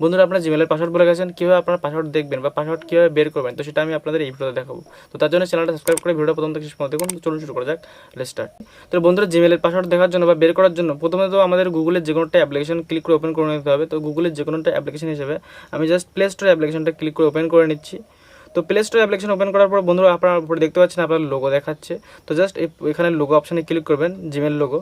বন্ধুরা, আপনার জিমেলের পাসওয়ার্ড বলে গেছেন, কীভাবে আপনার পাসওয়ার্ড দেখবেন বা পাসওয়ার্ড কীভাবে বের করবেন, তো সেটা আমি আপনাদের এই ভিডিওতে দেখাবো। তো তার জন্য চ্যানেলটা সাবস্ক্রাইব করে ভিডিওটা প্রথম থেকে শেষ পর্যন্ত দেখুন, চলুন শুরু করা যাক স্টার্ট তো বন্ধুরা জিমেলের পাসওয়ার্ড দেখার জন্য বা বের করার জন্য প্রথমে তো আমাদের গুগলের যে কোনোটা অ্যাপ্লিকেশন ক্লিক করে ওপেন করে নিতে হবে। তো গুগলের যে কোনোটা অ্যাপ্লিকেশন হিসেবে আমি জাস্ট প্লে স্টোর অ্যাপ্লিকেশনটা ক্লিক করে ওপেন করে নিচ্ছি। তো প্লে স্টোর অ্যাপ্লিকেশন ওপেন করার পর বন্ধুরা, আপনারা উপরে দেখতে পাচ্ছেন আপনার লোগো দেখাচ্ছে। তো জাস্ট এখানে লোগো অপশানে ক্লিক করবেন জিমেল লোগো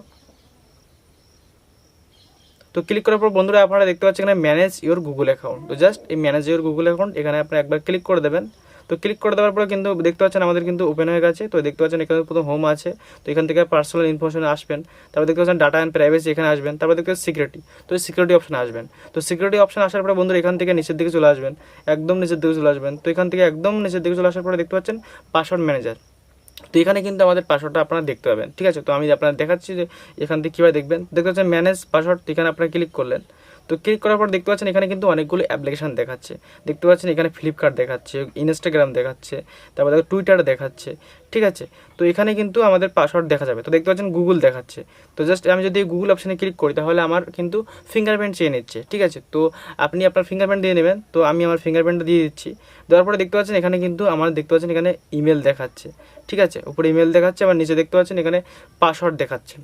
তো ক্লিক করার পর বন্ধুরা আপনারা দেখতে পাচ্ছেন এখানে ম্যানেজ ইউর গুগল অ্যাকাউন্ট তো জাস্ট এই ম্যানেজ ইওর গুগল অ্যাকাউন্ট এখানে আপনারা একবার ক্লিক করে দেবেন। তো ক্লিক করে দেওয়ার পরে কিন্তু দেখতে পাচ্ছেন আমাদের কিন্তু ওপেন হয়ে গেছে। তো দেখতে পাচ্ছেন এখানে প্রথম হোম আছে। তো এখান থেকে পার্সোনাল ইনফরমেশন আসবেন। তারপর দেখতে পাচ্ছেন ডাটা অ্যান্ড প্রাইভেসি এখানে আসবেন। তারপর দেখতে পাচ্ছেন সিকিউরিটি তো সিকিউরিটি অপশন আসবেন। তো সিকিউরিটি অপশন আসার পরে বন্ধুরা এখান থেকে নিচের দিকে চলে আসবেন। একদম নিচের দিকে চলে আসবেন। তো এখান থেকে একদম নিচের দিকে চলে আসার পরে দেখতে পাচ্ছেন পাসওয়ার্ড ম্যানেজার তো এখানে কিন্তু আমাদের পাসওয়ার্ডটা আপনারা দেখতে পাবেন। ঠিক আছে? তো আমি আপনারা দেখাচ্ছি যে এখান থেকে কীভাবে দেখবেন। দেখতে পাচ্ছেন ম্যানেজ পাসওয়ার্ড এখানে আপনারা ক্লিক করলেন। তো ক্লিক করার পর দেখতে পাচ্ছেন এখানে কিন্তু অনেকগুলো অ্যাপ্লিকেশন দেখাচ্ছে। দেখতে পাচ্ছেন এখানে ফ্লিপকার্ট দেখাচ্ছে ইনস্টাগ্রাম দেখাচ্ছে, তারপর দেখো টুইটার দেখাচ্ছে, ঠিক আছে? তো এখানে কিন্তু আমাদের পাসওয়ার্ড দেখা যাবে। তো দেখতে পাচ্ছেন গুগল দেখাচ্ছে। তো জাস্ট আমি যদি গুগল অপশানে ক্লিক করি, তাহলে আমার কিন্তু ফিঙ্গারপ্রিন্ট চেয়ে নিচ্ছে, ঠিক আছে? তো আপনি আপনার ফিঙ্গারপ্রিন্ট দিয়ে নেবেন। তো আমি আমার ফিঙ্গারপ্রিন্টটা দিয়ে দিচ্ছি। দেওয়ার পরে দেখতে পাচ্ছেন এখানে কিন্তু আমার দেখতে পাচ্ছেন এখানে ইমেল দেখাচ্ছে, ঠিক আছে? উপরে ইমেল দেখাচ্ছে, আবার নিচে দেখতে পাচ্ছেন এখানে পাসওয়ার্ড দেখাচ্ছে।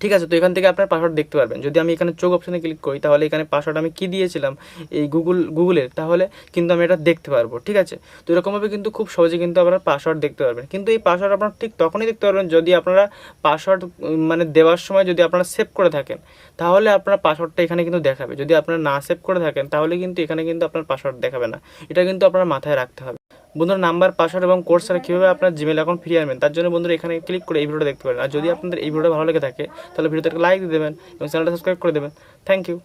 ঠিক আছে, তো এখান থেকে আপনার পাসওয়ার্ড দেখতে পারবেন। যদি আমি এখানে চোখ অপশানে ক্লিক করি, তাহলে এখানে পাসওয়ার্ড আমি কী দিয়েছিলাম? এই গুগল গুগলের তাহলে কিন্তু আমি এটা দেখতে পারব, ঠিক আছে? তো এরকমভাবে কিন্তু খুব সহজে কিন্তু আপনারা পাসওয়ার্ড দেখতে পারবেন। কিন্তু এই পাসওয়ার্ড আপনারা ঠিক তখনই দেখতে পারবেন যদি আপনারা পাসওয়ার্ড মানে দেওয়ার সময় যদি আপনারা সেভ করে থাকেন। তাহলে আপনার পাসওয়ার্ডটা এখানে কিন্তু দেখাবে। যদি আপনারা না সেভ করে থাকেন, তাহলে কিন্তু এখানে কিন্তু আপনার পাসওয়ার্ড দেখাবে না। এটা কিন্তু আপনার মাথায় রাখতে হবে। বন্ধুরা নাম্বার, পাসওয়ার্ড এবং কোর্স ছাড়া কীভাবে আপনার জিমেল অ্যাকাউন্ট ফিরিয়ে আনবেন, তার জন্য বন্ধুরা এখানে ক্লিক করে এই ভিডিওটা দেখতে পারেন। আর যদি আপনাদের এই ভিডিওটা ভালো লেগে থাকে, তাহলে ভিডিওতে একটা লাইক দিয়ে দেবেন এবং চ্যানেলটা সাবস্ক্রাইব করে দেবেন। Thank you